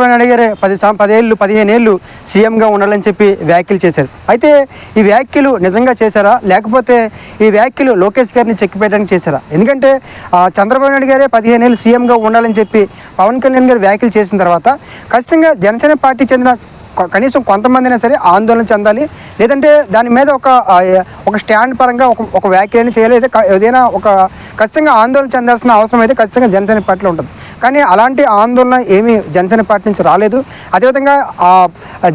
చంద్రబాబు అడిగారు పది పదేళ్ళు పదిహేను ఏళ్ళు సీఎంగా ఉండాలని చెప్పి వ్యాఖ్యలు చేశారు. అయితే ఈ వ్యాఖ్యలు నిజంగా చేశారా? లేకపోతే ఈ వ్యాఖ్యలు లోకేష్ గారిని చెక్కిపెట్టడానికి చేశారా? ఎందుకంటే చంద్రబాబు నాయుడు గారే పదిహేను ఏళ్ళు సీఎంగా ఉండాలని చెప్పి పవన్ కళ్యాణ్ గారు వ్యాఖ్యలు చేసిన తర్వాత ఖచ్చితంగా జనసేన పార్టీ చెందిన కనీసం కొంతమంది అయినా సరే ఆందోళన చెందాలి. లేదంటే దాని మీద ఒక ఒక స్టాండ్ పరంగా ఒక ఒక వ్యాఖ్యలను చేయాలి. ఏదైనా ఒక ఖచ్చితంగా ఆందోళన చెందాల్సిన అవసరం అయితే ఖచ్చితంగా జనసేన పార్టీలో ఉంటుంది. కానీ అలాంటి ఆందోళన ఏమీ జనసేన పార్టీ నుంచి రాలేదు. అదేవిధంగా ఆ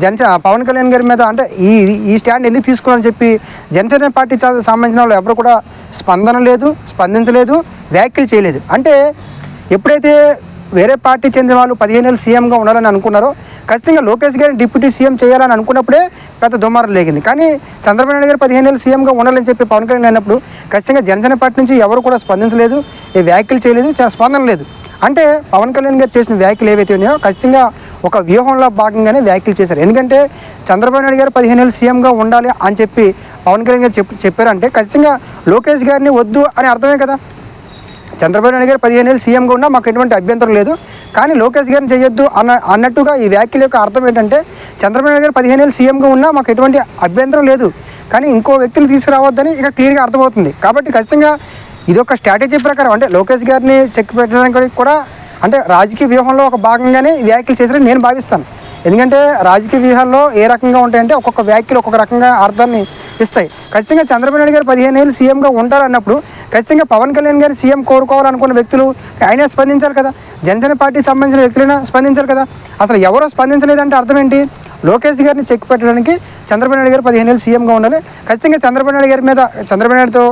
జనసేన పవన్ కళ్యాణ్ గారి మీద అంటే ఈ ఈ స్టాండ్ ఎందుకు తీసుకున్నారని చెప్పి జనసేన పార్టీ సంబంధించిన వాళ్ళు ఎవరు కూడా స్పందన లేదు స్పందించలేదు వ్యాఖ్యలు చేయలేదు. అంటే ఎప్పుడైతే వేరే పార్టీ చెందిన వాళ్ళు పదిహేను ఏళ్ళు సీఎంగా ఉండాలని అనుకున్నారో ఖచ్చితంగా లోకేష్ గారిని డిప్యూటీ సీఎం చేయాలని అనుకున్నప్పుడే పెద్ద దుమారం లేగింది. కానీ చంద్రబాబు నాయుడు గారు పదిహేను ఏళ్ళు సీఎంగా ఉండాలని చెప్పి పవన్ కళ్యాణ్ అన్నప్పుడు ఖచ్చితంగా జనసేన పార్టీ నుంచి ఎవరు కూడా స్పందించలేదు వ్యాఖ్యలు చేయలేదు చాలా స్పందన లేదు. అంటే పవన్ కళ్యాణ్ గారు చేసిన వ్యాఖ్యలు ఏవైతే ఉన్నాయో ఖచ్చితంగా ఒక వ్యూహంలో భాగంగానే వ్యాఖ్యలు చేశారు. ఎందుకంటే చంద్రబాబు నాయుడు గారు పదిహేను ఏళ్ళు సీఎంగా ఉండాలి అని చెప్పి పవన్ కళ్యాణ్ గారు చెప్పు చెప్పారంటే ఖచ్చితంగా లోకేష్ గారిని వద్దు అని అర్థమే కదా. చంద్రబాబు నాయుడు గారు పదిహేను ఏళ్ళు సీఎంగా ఉన్నా మాకు ఎటువంటి అభ్యంతరం లేదు. కానీ లోకేష్ గారిని చేయొద్దు అన్న అన్నట్టుగా ఈ వ్యాఖ్యల యొక్క అర్థం ఏంటంటే చంద్రబాబు నాయుడు గారు పదిహేను ఏళ్ళు సీఎంగా ఉన్నా మాకు ఎటువంటి అభ్యంతరం లేదు. కానీ ఇంకో వ్యక్తిని తీసుకురావద్దని ఇక్కడ క్లియర్గా అర్థమవుతుంది. కాబట్టి ఖచ్చితంగా ఇది ఒక స్ట్రాటజీ ప్రకారం అంటే లోకేష్ గారిని చెక్ పెట్టడానికి కూడా అంటే రాజకీయ వ్యూహంలో ఒక భాగంగానే వ్యాఖ్యలు చేశారని నేను భావిస్తాను. ఎందుకంటే రాజకీయ వ్యూహాల్లో ఏ రకంగా ఉంటాయంటే ఒక్కొక్క వ్యాఖ్యలు ఒక్కొక్క రకంగా అర్థాన్ని ఇస్తాయి. ఖచ్చితంగా చంద్రబాబు నాయుడు గారు పదిహేను ఏళ్ళు సీఎంగా ఉంటారన్నప్పుడు ఖచ్చితంగా పవన్ కళ్యాణ్ గారు సీఎం కోరుకోవాలనుకున్న వ్యక్తులు ఆయన స్పందించాలి కదా. జనసేన పార్టీకి సంబంధించిన వ్యక్తులైనా స్పందించాలి కదా. అసలు ఎవరో స్పందించలేదంటే అర్థం ఏంటి? లోకేష్ గారిని చెక్ పెట్టడానికి చంద్రబాబు నాయుడు గారు పదిహేను ఏళ్ళు సీఎంగా ఉండాలి. ఖచ్చితంగా చంద్రబాబు నాయుడు గారి మీద చంద్రబాబు నాయుడుతో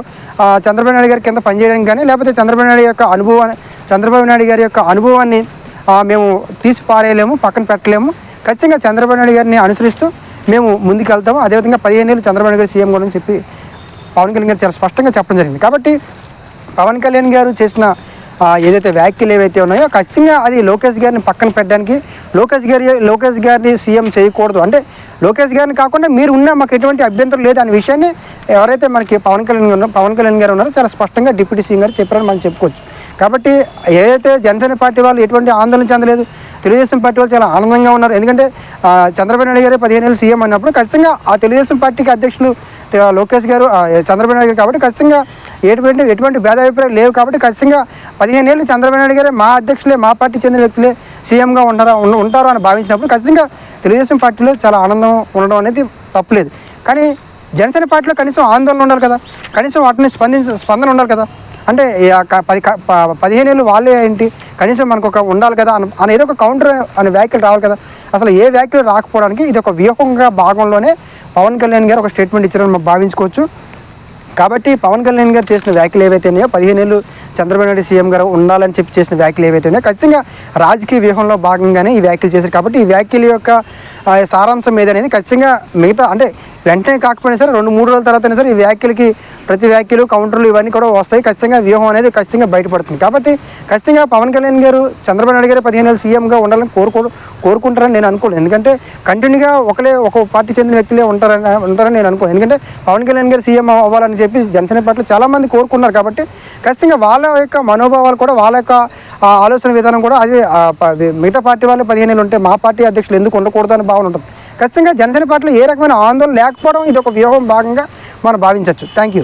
చంద్రబాబు నాయుడు గారి కింద పనిచేయడానికి కానీ లేకపోతే చంద్రబాబు నాయుడు యొక్క అనుభవాన్ని చంద్రబాబు నాయుడు గారి యొక్క అనుభవాన్ని మేము తీసి పారేయలేము పక్కన పెట్టలేము. ఖచ్చితంగా చంద్రబాబు నాయుడు గారిని అనుసరిస్తూ మేము ముందుకు వెళ్తాము అదేవిధంగా పదిహేను ఏళ్ళు చంద్రబాబు నాయుడు గారు సీఎం కూడా చెప్పి పవన్ కళ్యాణ్ గారు చాలా స్పష్టంగా చెప్పడం జరిగింది. కాబట్టి పవన్ కళ్యాణ్ గారు చేసిన ఏదైతే వ్యాఖ్యలు ఏవైతే ఉన్నాయో ఖచ్చితంగా అది లోకేష్ గారిని పక్కన పెట్టడానికి లోకేష్ గారి లోకేష్ గారిని సీఎం చేయకూడదు. అంటే లోకేష్ గారిని కాకుండా మీరు ఉన్నా మాకు ఎటువంటి అభ్యంతరం లేదు అనే విషయాన్ని ఎవరైతే మనకి పవన్ కళ్యాణ్ గారు పవన్ కళ్యాణ్ గారు ఉన్నారో చాలా స్పష్టంగా డిప్యూటీ సీఎం గారు చెప్పారని మనం చెప్పుకోవచ్చు. కాబట్టి ఏదైతే జనసేన పార్టీ వాళ్ళు ఎటువంటి ఆందోళన చెందలేదు తెలుగుదేశం పార్టీ వాళ్ళు చాలా ఆనందంగా ఉన్నారు. ఎందుకంటే చంద్రబాబు నాయుడు గారే పదిహేను ఏళ్ళు సీఎం అన్నప్పుడు ఖచ్చితంగా ఆ తెలుగుదేశం పార్టీకి అధ్యక్షులు లోకేష్ గారు చంద్రబాబు నాయుడు గారు కాబట్టి ఖచ్చితంగా ఎటువంటి ఎటువంటి భేదాభిప్రాయాలు లేవు కాబట్టి ఖచ్చితంగా పదిహేను ఏళ్ళు చంద్రబాబు నాయుడు గారే మా అధ్యక్షులే మా పార్టీ చెందిన వ్యక్తులే సీఎంగా ఉండరా ఉంటారు అని భావించినప్పుడు ఖచ్చితంగా తెలుగుదేశం పార్టీలో చాలా ఆనందం ఉండడం అనేది తప్పులేదు. కానీ జనసేన పార్టీలో కనీసం ఆందోళన ఉండాలి కదా. కనీసం వాటిని స్పందించ స్పందన ఉండాలి కదా. అంటే పది పదిహేను ఏళ్ళు వాళ్ళే ఏంటి? కనీసం మనకు ఒక ఉండాలి కదా అని అని ఏదో ఒక కౌంటర్ అనే వ్యాఖ్యలు రావాలి కదా. అసలు ఏ వ్యాఖ్యలు రాకపోవడానికి ఇది ఒక వ్యూహంగా భాగంలోనే పవన్ కళ్యాణ్ గారు ఒక స్టేట్మెంట్ ఇచ్చారని మనం భావించుకోవచ్చు. కాబట్టి పవన్ కళ్యాణ్ గారు చేసిన వ్యాఖ్యలు ఏవైతే ఉన్నాయో పదిహేను ఏళ్ళు చంద్రబాబు నాయుడు సీఎం గారు ఉండాలని చెప్పి చేసిన వ్యాఖ్యలు ఏవైతే ఉన్నాయో ఖచ్చితంగా రాజకీయ వ్యూహంలో భాగంగానే ఈ వ్యాఖ్యలు చేశారు. కాబట్టి ఈ వ్యాఖ్యల యొక్క సారాంశం ఏదనేది ఖచ్చితంగా మిగతా అంటే వెంటనే కాకపోయినా సరే రెండు మూడు రోజుల తర్వాత సరే ఈ వ్యాఖ్యలకి ప్రతి వ్యాఖ్యలు కౌంటర్లు ఇవన్నీ కూడా వస్తాయి. ఖచ్చితంగా వ్యూహం అనేది ఖచ్చితంగా బయటపడుతుంది. కాబట్టి ఖచ్చితంగా పవన్ కళ్యాణ్ గారు చంద్రబాబు నాయుడు గారు పదిహేను నెలలు సీఎంగా ఉండాలని కోరుకో కోరుకుంటారని నేను అనుకోను ఎందుకంటే కంటిన్యూగా ఒకలే ఒక పార్టీ చెందిన వ్యక్తులే ఉంటారని ఉంటారని నేను అనుకోను ఎందుకంటే పవన్ కళ్యాణ్ గారు సీఎం అవ్వాలని చెప్పి జనసేన పార్టీలో చాలామంది కోరుకున్నారు. కాబట్టి ఖచ్చితంగా వాళ్ళ యొక్క మనోభావాలు కూడా వాళ్ళ యొక్క ఆలోచన విధానం కూడా అదే ప- మిగతా పార్టీ వాళ్ళు పదిహేను ఏళ్ళు ఉంటే మా పార్టీ అధ్యక్షులు ఎందుకు ఉండకూడదు అని భావన ఉంటుంది. ఖచ్చితంగా జనసేన పార్టీలో ఏ రకమైన ఆందోళన లేకపోవడం ఇది ఒక వ్యూహం భాగంగా మనం భావించవచ్చు. Thank you